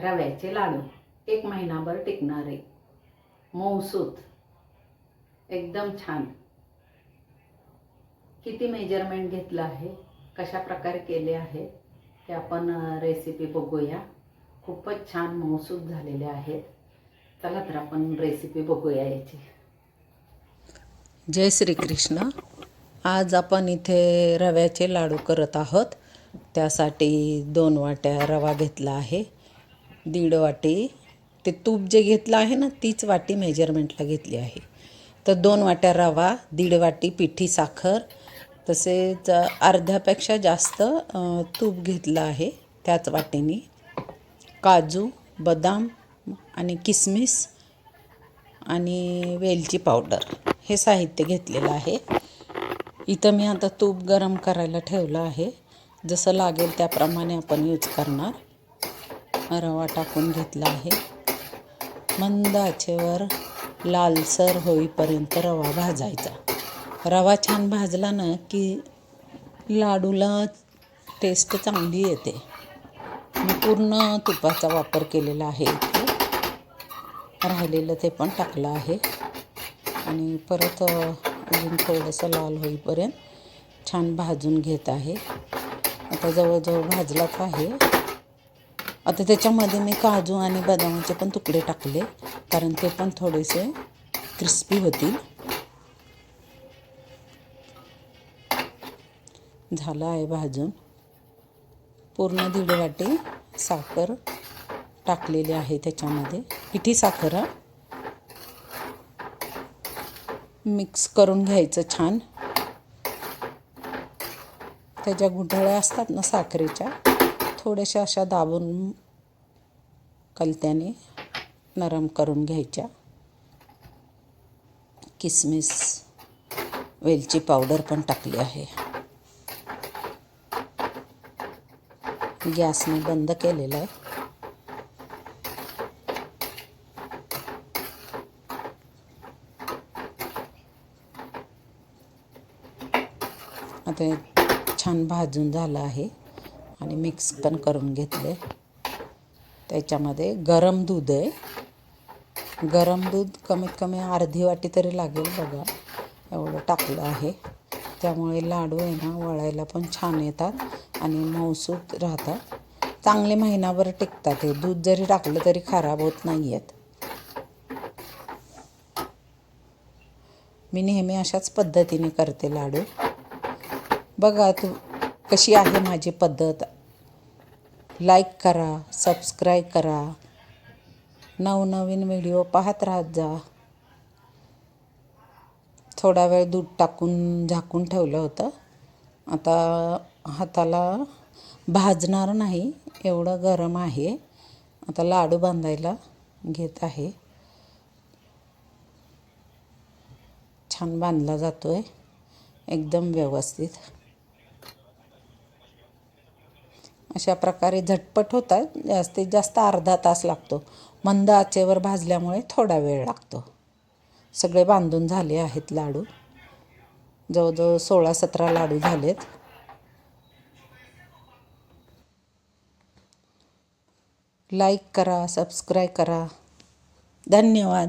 रव्याचे लाडू. एक महिनाभर टिकणारे मऊसूत एकदम छान. किती मेजरमेंट घेतलं आहे? कशा प्रकारे केले आहे? ते आपण रेसिपी बघूया. खूपच छान मऊसूत झालेले आहेत. चला तर आपण रेसिपी बघूया याची. जय श्रीकृष्ण. आज आपण इथे रव्याचे लाडू करत आहोत. त्यासाठी दोन वाट्या रवा घेतला आहे. दीड वाटी. ते तूप जे घेतलं आहे ना तीच वाटी मेजरमेंटला घेतली आहे. तर दोन वाट्या रवा दीड वाटी पिठी साखर तसेच अर्ध्यापेक्षा जास्त तूप घेतलं आहे त्याच वाटीने. काजू बदाम आणि किसमिस आणि वेलची पावडर हे साहित्य घेतलेलं आहे. इथं मी आता तूप गरम करायला ठेवलं आहे. जसं लागेल त्याप्रमाणे आपण यूज करणार. रवा टाकून घेतला आहे. मंद आचेवर लालसर होईपर्यंत रवा भाजायचा. रवा छान भाजला ना की लाडूला टेस्ट चांगली येते. मी पूर्ण तुपाचा वापर केलेला आहे इथे. राहिलेलं ते पण टाकलं आहे. आणि परत अजून थोडंसं लाल होईपर्यंत छान भाजून घेत आहे. आता जवळजवळ भाजलाच आहे. आता त्याच्यामध्ये मी काजू आणि बदामाचे पण तुकडे टाकले कारण ते पण थोडेसे क्रिस्पी होतील. झालं आहे भाजून. पूर्ण दीड वाटी साखर टाकलेली आहे त्याच्यामध्ये. पिठी साखर मिक्स करून घ्यायचं छान. त्याच्या गुठळ्या असतात ना साखरेच्या थोड्याशा अशा दाबून कलत्याने नरम करून घ्यायच्या. किसमिस वेलची पावडर पण टाकली आहे. गॅस मी बंद केलेला आहे. आता छान भाजून झालं आहे. आणि मिक्स पण करून घेतले. त्याच्यामध्ये गरम दूध आहे. गरम दूध कमीत कमी अर्धी वाटी तरी लागेल बघा. एवढं टाकलं आहे. त्यामुळे लाडू आहे ना वळायला पण छान येतात आणि मऊसूत राहतात. चांगले महिनाभर टिकतात हे. दूध जरी टाकलं तरी खराब होत नाही आहेत मी नेहमी अशाच पद्धतीने करते लाडू. बघा तू कशी आहे माझी पद्धत? लाईक करा सबस्क्राईब करा. नवनवीन व्हिडिओ पाहत राहत जा. थोडा वेळ दूध टाकून झाकून ठेवलं होतं. आता हाताला भाजणार नाही एवढं गरम आहे. आता लाडू बांधायला घेत आहे. छान बांधला जातो आहे एकदम व्यवस्थित. अशा प्रकारे झटपट होतात. जास्तीत जास्त अर्धा तास लागतो. मंद आचेवर भाजल्यामुळे थोडा वेळ लागतो. सगळे बांधून झाले आहेत लाडू. जवळजवळ सोळा सतरा लाडू झालेत. लाईक करा सबस्क्राईब करा. धन्यवाद.